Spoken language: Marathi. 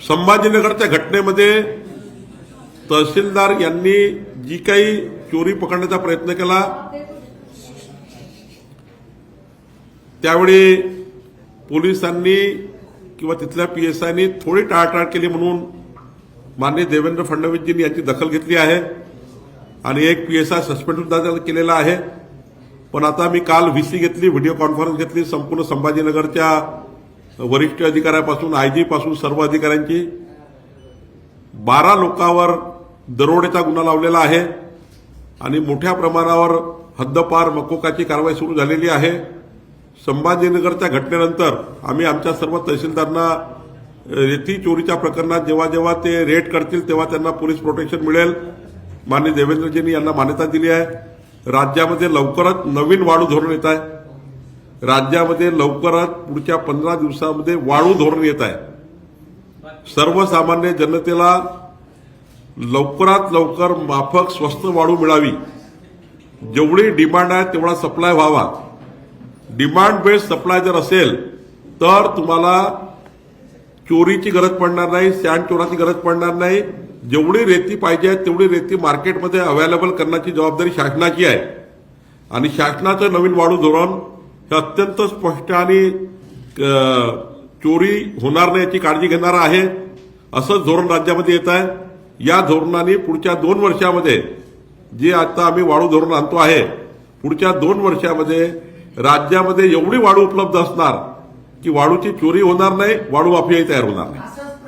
संभाजीनगरच्या घटनेमध्ये तहसीलदार यांनी जी काही चोरी पकडण्याचा प्रयत्न केला त्यावेळी पोलिसांनी किंवा तिथल्या पीएसआयनी थोडी टाळटाळ केली म्हणून माननीय देवेंद्र फडणवीसजींनी याची दखल घेतली आहे. आणि एक पीएसआय सस्पेंड सुद्धा केलेला आहे. पण आता मी काल व्हीसी घेतली व्हिडिओ कॉन्फरन्स घेतली संपूर्ण संभाजीनगरच्या वरिष्ठ अधिकाऱ्यापासून आयजीपासून सर्व अधिकाऱ्यांची बारा लोकांवर दरोडेचा गुन्हा लावलेला आहे आणि मोठ्या प्रमाणावर हद्दपार मकोकाची कारवाई सुरू झालेली आहे. संभाजीनगरच्या घटनेनंतर आम्ही आमच्या सर्व तहसीलदारांना रेती चोरीच्या प्रकरणात जेव्हा जेव्हा ते रेड करतील तेव्हा त्यांना पोलीस प्रोटेक्शन मिळेल. माननीय देवेंद्रजींनी यांना मान्यता दिली आहे. राज्यामध्ये लवकरच नवीन वाढू धोरण येत आहे. राज्यामध्ये लवकरात पुढच्या पंधरा दिवसामध्ये वाळू धोरण येत आहे. सर्वसामान्य जनतेला लवकरात लवकर माफक स्वस्त वाळू मिळावी. जेवढी डिमांड आहे तेवढा सप्लाय व्हावा. डिमांड बेस्ड सप्लाय जर असेल तर तुम्हाला चोरीची गरज पडणार नाही सँड चोराची गरज पडणार नाही. जेवढी रेती पाहिजे तेवढी रेती मार्केटमध्ये अवेलेबल करण्याची जबाबदारी शासनाची आहे. आणि शासनाचं नवीन वाढू धोरण हे अत्यंत स्पष्ट आणि चोरी होणार नाही याची काळजी घेणार आहे असंच धोरण राज्यामध्ये येत आहे. या धोरणाने पुढच्या दोन वर्षामध्ये जे आता आम्ही वाळू धोरण आणतो आहे पुढच्या दोन वर्षामध्ये राज्यामध्ये एवढी वाळू उपलब्ध असणार की वाळूची चोरी होणार नाही वाळू माफियाही तयार होणार नाही.